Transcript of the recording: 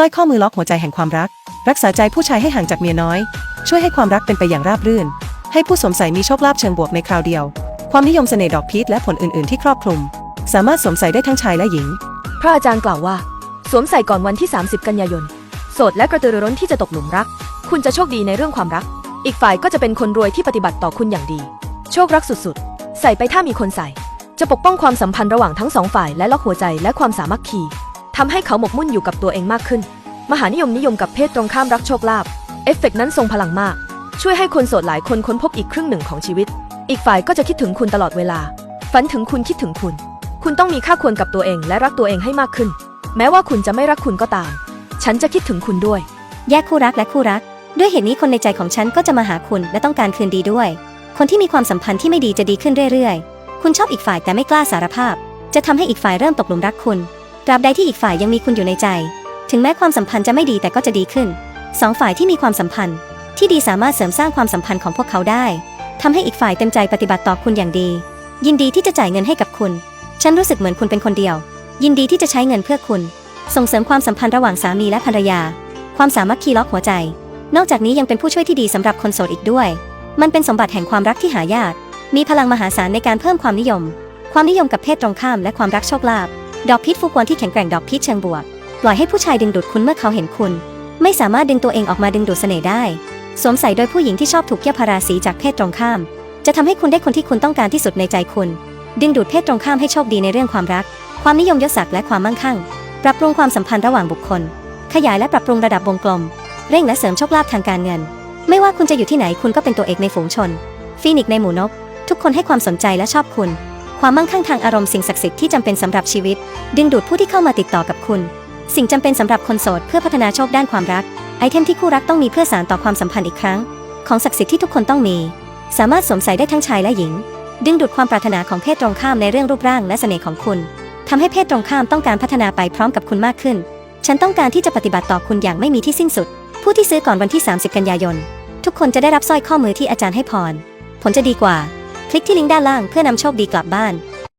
สร้อยข้อมือล็อกหัวใจแห่งความรัก รักษาใจผู้ชายให้ห่างจากเมียน้อย ช่วยให้ความรักเป็นไปอย่างราบรื่น ให้ผู้สวมใส่มีโชคลาภเชิงบวกในคราวเดียว ความนิยมเสน่ห์ดอกพีชและผลอื่น ๆ ที่ครอบคลุม สามารถสวมใส่ได้ทั้งชายและหญิง พระอาจารย์กล่าวว่า สวมใส่ก่อนวันที่ 30 กันยายน โสดและกระตือรือร้นที่จะตกหลุมรัก คุณจะโชคดีในเรื่องความรัก อีกฝ่ายก็จะเป็นคนรวยที่ปฏิบัติต่อคุณอย่างดี โชครักสุด ๆ ใส่ไปถ้ามีคนใส่ จะปกป้องความสัมพันธ์ระหว่างทั้งสองฝ่ายและล็อกหัวใจและความสามัคคี ทำให้เขาหมกมุ่นอยู่กับตัวเองมากขึ้น มหานิยมนิยมกับเพศตรงข้ามรักโชคลาภเอฟเฟกต์นั้นทรงพลังมาก ช่วยให้คนโสดหลายคนค้นพบอีกครึ่งหนึ่งของชีวิต อีกฝ่ายก็จะคิดถึงคุณตลอดเวลา ฝันถึงคุณคิดถึงคุณ คุณต้องมีค่าควรกับตัวเองและรักตัวเองให้มากขึ้น แม้ว่าคุณจะไม่รักคุณก็ตาม ฉันจะคิดถึงคุณด้วย แยกคู่รักและคู่รัก ด้วยเหตุนี้คนในใจของฉันก็จะมาหาคุณและต้องการคืนดีด้วย คนที่มีความสัมพันธ์ที่ไม่ดีจะดีขึ้นเรื่อยๆ คุณชอบอีกฝ่ายแต่ไม่กล้าสารภาพ จะทำให้อีกฝ่ายเริ่มตกหลุมรักคุณ ตราบใดที่อีกฝ่ายยังมีคุณอยู่ในใจ ถึงแม้ความสัมพันธ์จะไม่ดีแต่ก็จะดีขึ้นสองฝ่ายที่มีความสัมพันธ์ ที่ดีสามารถเสริมสร้างความสัมพันธ์ของพวกเขาได้ทำให้อีกฝ่ายเต็มใจปฏิบัติต่อคุณอย่างดี ยินดีที่จะจ่ายเงินให้กับคุณ ฉันรู้สึกเหมือนคุณเป็นคนเดียว ยินดีที่จะใช้เงินเพื่อคุณ ส่งเสริมความสัมพันธ์ระหว่างสามีและภรรยา ความสามัคคีล็อกหัวใจ นอกจากนี้ยังเป็นผู้ช่วยที่ดีสำหรับคนโสดอีกด้วย มันเป็นสมบัติแห่งความรักที่หายาก มีพลังมหาศาลในการเพิ่มความนิยม ความนิยมกับเพศตรงข้ามและความรักโชคลาภ ดอกพิษฟูกวนที่แข็งแกร่งดอกพิษเชิงบวก ปล่อยให้ผู้ชายดึงดูดคุณเมื่อเขาเห็นคุณ ไม่สามารถดึงตัวเองออกมาดึงดูดเสน่ห์ได้ สวมใส่โดยผู้หญิงที่ชอบถูกเกี่ยวพาราสีจากเพศตรงข้าม จะทำให้คุณได้คนที่คุณต้องการที่สุดในใจคุณ ดึงดูดเพศตรงข้ามให้โชคดีในเรื่องความรัก ความนิยมยศศักดิ์และความมั่งคั่ง ปรับปรุงความสัมพันธ์ระหว่างบุคคล ขยายและปรับปรุงระดับวงกลม เร่งและเสริมโชคลาภทางการเงิน ไม่ว่าคุณจะอยู่ที่ไหนคุณก็เป็นตัวเอกในฝูงชนฟีนิกซ์ในหมู่นก ทุกคนให้ความสนใจและชอบคุณ ความมั่งคั่งทางอารมณ์สิ่งศักดิ์สิทธิ์ที่จำเป็นสำหรับชีวิต ดึงดูดผู้ที่เข้ามาติดต่อกับคุณ สิ่งจำเป็นสำหรับคนโสดเพื่อพัฒนาโชคด้านความรัก ไอเทมที่คู่รักต้องมีเพื่อสานต่อความสัมพันธ์อีกครั้ง ของศักดิ์สิทธิ์ที่ทุกคนต้องมี สามารถสวมใส่ได้ทั้งชายและหญิง ดึงดูดความปรารถนาของเพศตรงข้ามในเรื่องรูปร่างและเสน่ห์ของคุณทำให้เพศตรงข้ามต้องการพัฒนาไปพร้อมกับคุณมากขึ้น ฉันต้องการที่จะปฏิบัติต่อคุณอย่างไม่มีที่สิ้นสุด ผู้ที่ซื้อก่อนวันที่ 30 กันยายน ทุกคนจะได้รับสร้อยข้อมือที่อาจารย์ให้พร ผลจะดีกว่า คลิกที่ลิงก์ด้านล่างเพื่อนำโชคดีกลับบ้าน